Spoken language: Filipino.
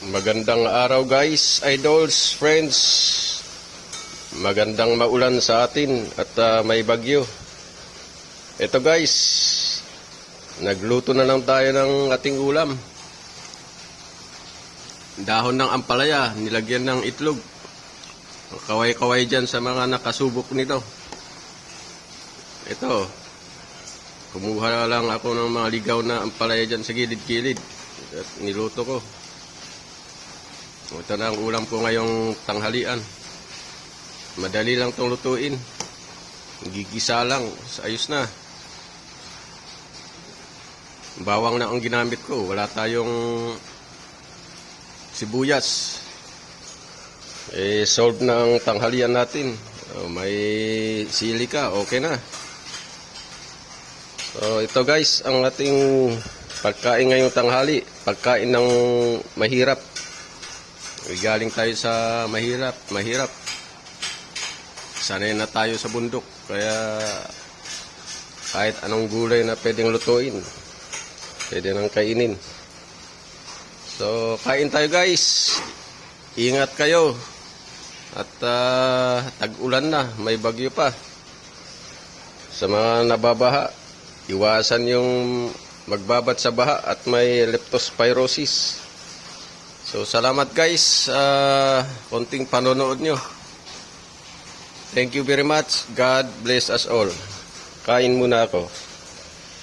Magandang araw guys, idols, friends. Magandang maulan sa atin at ah, may bagyo. Ito guys, nagluto na lang tayo ng ating ulam. Dahon ng ampalaya, nilagyan ng itlog. Kaway-kaway dyan sa mga nakasubok nito. Ito, kumuha lang ako ng mga ligaw na ampalaya dyan sa gilid-gilid. At niluto ko. Ito na ang ulam ko ngayong tanghalian. Madali lang itong lutuin. Gigisa lang. Ayos na. Bawang na ang ginamit ko. Wala tayong sibuyas. Eh, solve na ang tanghalian natin. Oh, may sili ka. Okay na. So, ito guys, ang ating pagkain ngayong tanghali. Pagkain ng mahirap. Galing tayo sa mahirap, mahirap. Sanay na tayo sa bundok, kaya kahit anong gulay na pwedeng lutuin, pwede nang kainin. So, kain tayo guys. Ingat kayo. At ah, tag-ulan na, may bagyo pa. Sa mga nababaha, iwasan yung magbabat sa baha at may leptospirosis. So, salamat guys sa konting panonood nyo. Thank you very much. God bless us all. Kain muna ako.